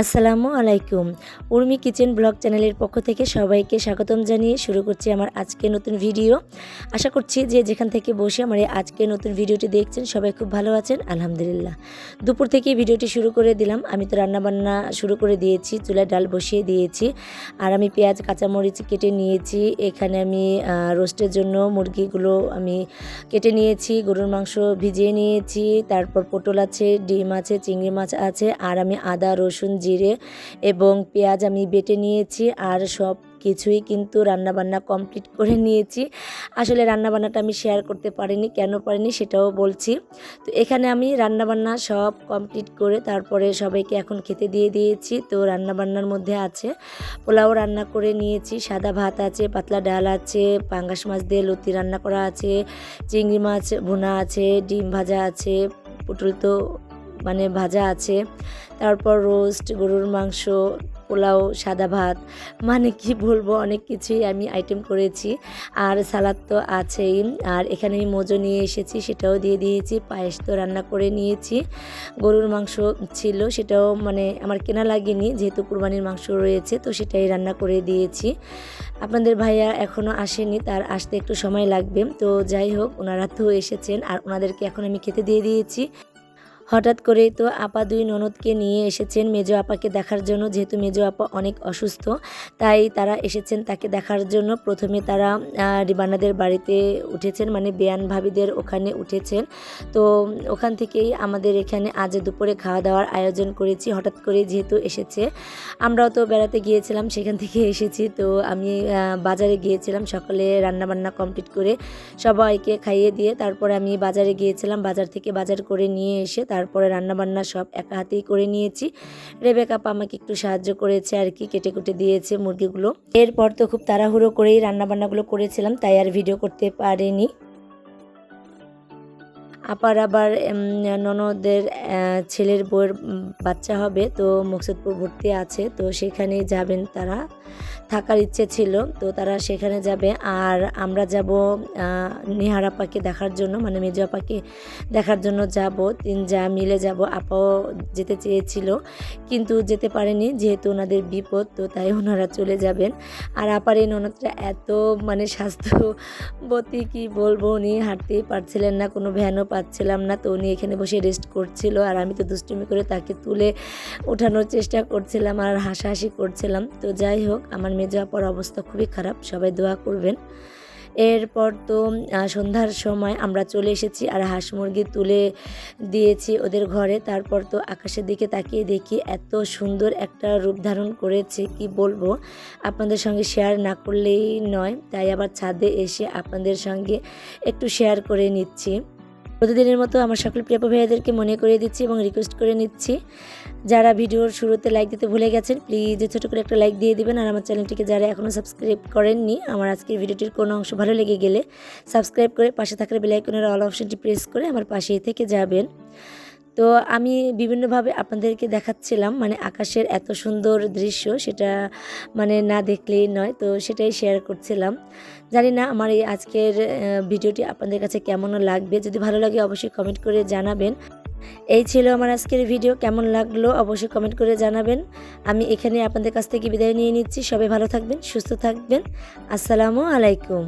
আসসালামু আলাইকুম। Urmi kitchen blog চ্যানেলের পক্ষ থেকে সবাইকে স্বাগতম জানিয়ে শুরু করছি আমার আজকে নতুন ভিডিও। আশা করছি যে যেখান থেকে বসে আমার এই আজকে নতুন ভিডিওটি দেখছেন সবাই খুব ভালো আছেন, আলহামদুলিল্লাহ। দুপুর থেকে ভিডিওটি শুরু করে দিলাম। আমি তো রান্নাবান্না শুরু করে দিয়েছি, চুলায় ডাল বসিয়ে দিয়েছি। আর আমি পেঁয়াজ, কাঁচামরিচ কেটে নিয়েছি। এখানে আমি রোস্টের জন্য মুরগিগুলো আমি কেটে নিয়েছি, গরুর মাংস ভিজিয়ে নিয়েছি। তারপর পটল আছে, ডিম আছে, চিংড়ি মাছ আছে। আর আমি আদা, রসুন জিরে এবং পেঁয়াজ আমি বেটে নিয়েছি আর সব কিছুই কিন্তু রান্নাবান্না কমপ্লিট করে নিয়েছি। আসলে রান্নাবান্নাটা আমি শেয়ার করতে পারিনি, কেন পারিনি সেটাও বলছি। তো এখানে আমি রান্নাবান্না সব কমপ্লিট করে তারপরে সবাইকে এখন খেতে দিয়ে দিয়েছি। তো রান্নাবান্নার মধ্যে আছে পোলাও রান্না করে নিয়েছি, সাদা ভাত আছে, পাতলা ডাল আছে, পাঙ্গাস মাছ দিয়ে লতি রান্না করা আছে, চিংড়ি মাছ ভুনা আছে, ডিম ভাজা আছে, পটল তো মানে ভাজা আছে। তারপর রোস্ট গরুর মাংস, পোলাও, সাদা ভাত মানে কি বলব, অনেক কিছুই আমি আইটেম করেছি। আর সালাদ তো আছেই। আর এখানে আমি মোজো নিয়ে এসেছি, সেটাও দিয়ে দিয়েছি, পায়েস তো রান্না করে নিয়েছি। গরুর মাংস ছিল, সেটাও মানে আমার কেনা লাগেনি, যেহেতু কুরবানির মাংস রয়েছে, তো সেটাই রান্না করে দিয়েছি। আপনাদের ভাইয়া এখনও আসেনি, তার আসতে একটু সময় লাগবে। তো যাই হোক, ওনারা তো এসেছেন, আর ওনাদেরকে এখন আমি খেতে দিয়ে দিয়েছি। হঠাৎ করেই তো আপা দুই ননদকে নিয়ে এসেছেন মেজো আপাকে দেখার জন্য, যেহেতু মেজো আপা অনেক অসুস্থ, তাই তারা এসেছেন তাকে দেখার জন্য। প্রথমে তারা রিবানাদের বাড়িতে উঠেছেন মানে বেয়ান ভাবিদের ওখানে উঠেছেন। তো ওখান থেকেই আমাদের এখানে আজ দুপুরে খাওয়া দাওয়ার আয়োজন করেছি, হঠাৎ করে যেহেতু এসেছে। আমরাও তো বেড়াতে গিয়েছিলাম, সেখান থেকে এসেছি। তো আমি বাজারে গিয়েছিলাম, সকালে রান্নাবান্না কমপ্লিট করে সবাইকে খাইয়ে দিয়ে, তারপরে আমি বাজারে গিয়েছিলাম, বাজার থেকে বাজার করে নিয়ে এসে তারপরে রান্নাবান্না সব একা হাতেই করে নিয়েছি। রেবেকা আমাকে একটু সাহায্য করেছে আর কি, কেটে কুটে দিয়েছে মুরগিগুলো। এরপর তো খুব তাড়াহুড়ো করেই রান্নাবান্নাগুলো করেছিলাম, তাই আর ভিডিও করতে পারিনি। আপার আবার ননদের ছেলের বউয়ের বাচ্চা হবে, তো মকসুদপুর ভর্তি আছে, তো সেখানে যাবেন তারা। থাকার ইচ্ছে ছিল, তো তারা সেখানে যাবে। আর আমরা যাব নিহার আপাকে দেখার জন্য মানে মেজো আপাকে দেখার জন্য যাব। তিন যা মিলে যাব। আপাও যেতে চেয়েছিল, কিন্তু যেতে পারেনি, যেহেতু ওনাদের বিপদ, তো তাই ওনারা চলে যাবেন। আর আপার এই ননদটা এত মানে স্বাস্থ্যবতী, কি বলব, উনি হাঁটতেই পারছিলেন না, কোনো ভ্যানও পাচ্ছিলাম না। তো উনি এখানে বসে রেস্ট করছিল আর আমি তো দুষ্টুমি করে তাকে তুলে ওঠানোর চেষ্টা করছিলাম আর হাসাহাসি করছিলাম। তো যাই হোক, আমার মেজো আপার অবস্থা খুবই খারাপ, সবাই দোয়া করবেন। এরপর তো সন্ধ্যার সময় আমরা চলে এসেছি আর হাঁস মুরগি তুলে দিয়েছি ওদের ঘরে। তারপর তো আকাশের দিকে তাকিয়ে দেখি এত সুন্দর একটা রূপ ধারণ করেছে, কি বলব? আপনাদের সঙ্গে শেয়ার না করলেই নয়, তাই আবার ছাদে এসে আপনাদের সঙ্গে একটু শেয়ার করে নিচ্ছি। প্রতিদিনের মতো আমার সকল প্রিয় ভাইয়াদেরকে মনে করিয়ে দিচ্ছি এবং রিকোয়েস্ট করে নিচ্ছি। যারা ভিডিওর শুরুতে লাইক দিতে ভুলে গেছেন প্লিজ ছোটো করে একটা লাইক দিয়ে দিবেন। আর আমার চ্যানেলটিকে যারা এখনও সাবস্ক্রাইব করেননি, আমার আজকের ভিডিওটির কোনো অংশ ভালো লেগে গেলে সাবস্ক্রাইব করে পাশে থাকার বেলাইকনের অল অপশনটি প্রেস করে আমার পাশেই থেকে যাবেন। তো আমি বিভিন্নভাবে আপনাদেরকে দেখাচ্ছিলাম মানে আকাশের এত সুন্দর দৃশ্য সেটা মানে না দেখলেই নয়, তো সেটাই শেয়ার করছিলাম। জানি না আমার এই আজকের ভিডিওটি আপনাদের কাছে কেমন লাগবে, যদি ভালো লাগে অবশ্যই কমেন্ট করে জানাবেন। এই ছিল আমার আজকের ভিডিও, কেমন লাগল অবশ্যই কমেন্ট করে জানাবেন। আমি এখানে আপনাদের কাছ থেকে বিদায় নিয়ে নিচ্ছি, সবাই ভালো থাকবেন, সুস্থ থাকবেন। আসসালামু আলাইকুম।